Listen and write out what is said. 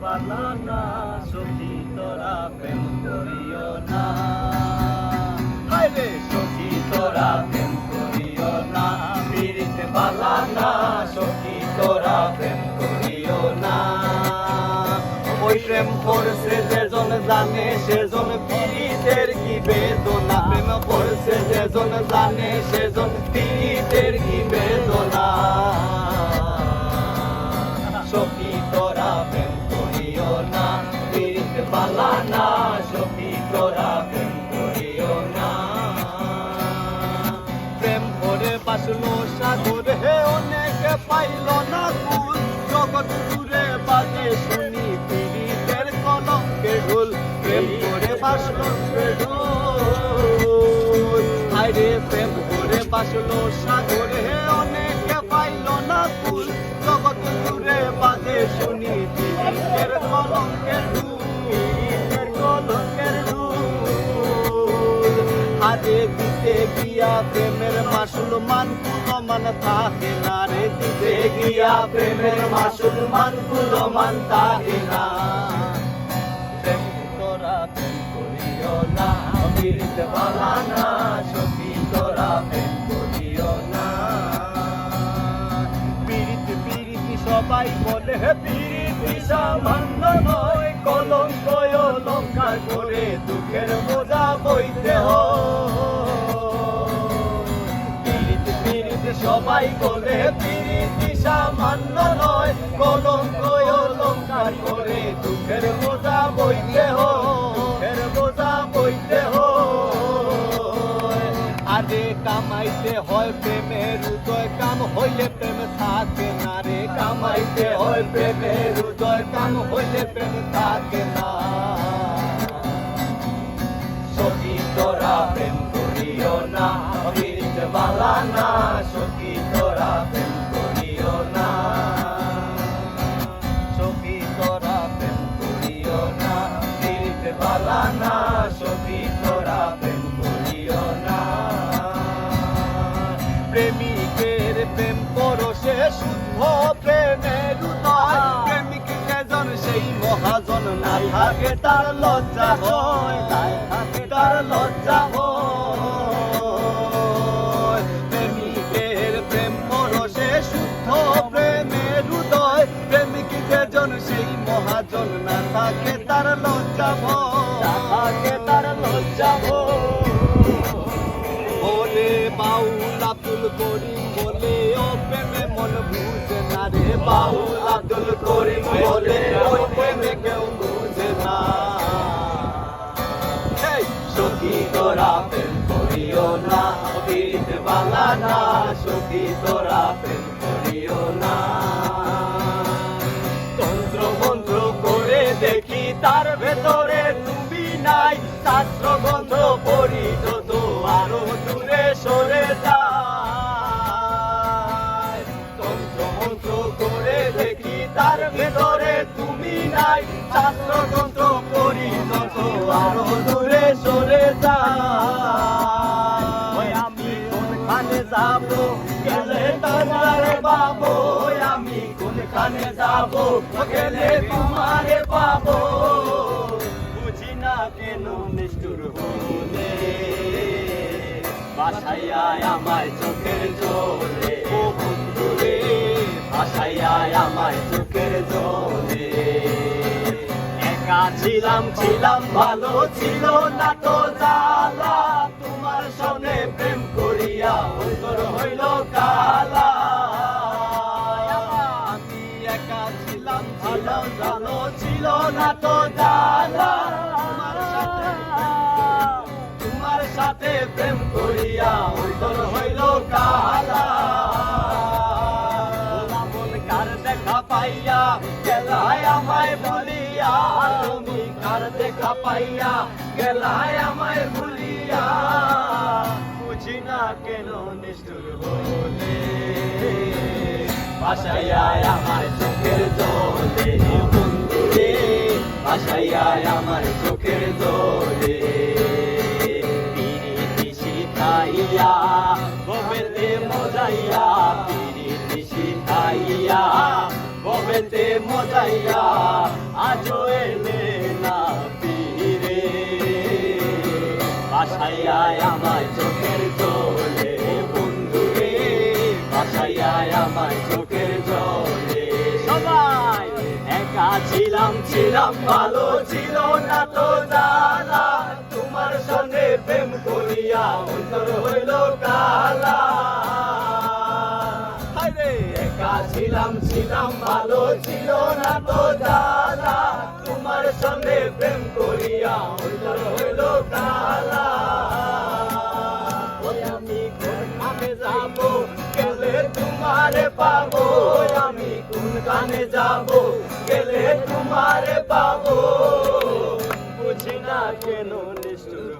পালা না। সখী তোরা জানে সেজন পীড়িতের কি বেদনা। প্রেম করছে যেজন জানে সেজন পীড়িত সখী তোরা প্রেম করিও না। প্রেম করে বাসলো সাগর হে অনেক পাইল না কুল জগৎ দূরে বাজে শুনি পীড়িতের কলঙ্কের ঢোল। প্রেম করে বাসলো ঢোল। আরে প্রেম করে বাসলো সাগর হাতে দিতে গিয়া প্রেমের মাসুল মান মান থাকে না রে, দিতে গিয়া প্রেমের মাসুল মান মান থাকে না। না সবাই বলে হে পীড়িত সামান্য নয় কলঙ্ক অলঙ্কার করে দুঃখের বোঝা বইতে পীড়িত পীড়িত সবাই বলে পীড়িত মান্য নয় কলঙ্ক অলঙ্কার করে দুঃখের বোঝা বইতে দুঃখের আরে কামাইতে হয় প্রেমের উদয় কাম, হইলে প্রেম থাকে না রে। কামাইতে হয় প্রেমের উদয় কাম, হইলে প্রেম থাকে না। প্রেম পরশে শুদ্ধ প্রেমের উদয়। প্রেমিক যেজন সেই মহাজন না থাকে তার লজ্জা হয় থাকে তার লজ্জা হয়। প্রেমিকের প্রেম পরশে শুদ্ধ প্রেমের উদয়। প্রেমিক যেজন সেই মহাজন না থাকে তার লজ্জা ভয় থাকে তার লজ্জা ভয় বাউল আব্দুল করিম বলে, ও প্রেমে মন বুঝে না রে বাউল আব্দুল করিম বলে ও প্রেমে কেউ বুঝে না। সখী তোরা প্রেম করিও না বালা না, সখী তোরা প্রেম করিও না। পড়ি আরও দূরে সরে যায় আমি কোনখানে যাব? গেলে তোমারে পাবো। আমি কোনখানে যাব? গেলে তোমারে পাবো। বুঝি না কেন নিষ্ঠুর হলে? বাসাইয়া আমায় চোখের জলে। ছিলাম ছিলাম ভালো ছিল না তো জ্বালা। গেলায় আমায় ভুলিয়া, তুমি কার দেখা পাইয়া? আমায় ভুলিয়া, বুঝি না কেন নিষ্ঠুর বলে বাসাইয়া আমার চোখের জলে, বন্ধুরে আমার চোখের গোবেতে মজাইয়া, পিরিতি শিখাইয়া মজাইয়া আজও এলে না ফিরে। বাসায় আয় আমায় চোখের জলে বন্ধুরে বাসায় আয় আমায় চোখের জলে। সবাই একা ছিলাম ছিলাম, ভালো ছিল না তো জানা তোমার সঙ্গে প্রেম করিয়া অন্তর হইল কালা। একা ছিলাম ছিলাম, ভালো ছিল না তো জালা তোমার সঙ্গে প্রেম করিয়া অন্তর হইল কালা আমি কোন কানে যাব? গেলে তোমারে পাবো। আমি কোন কানে যাব? গেলে তোমারে পাবো। বুঝি না কেন নিষ্ঠুর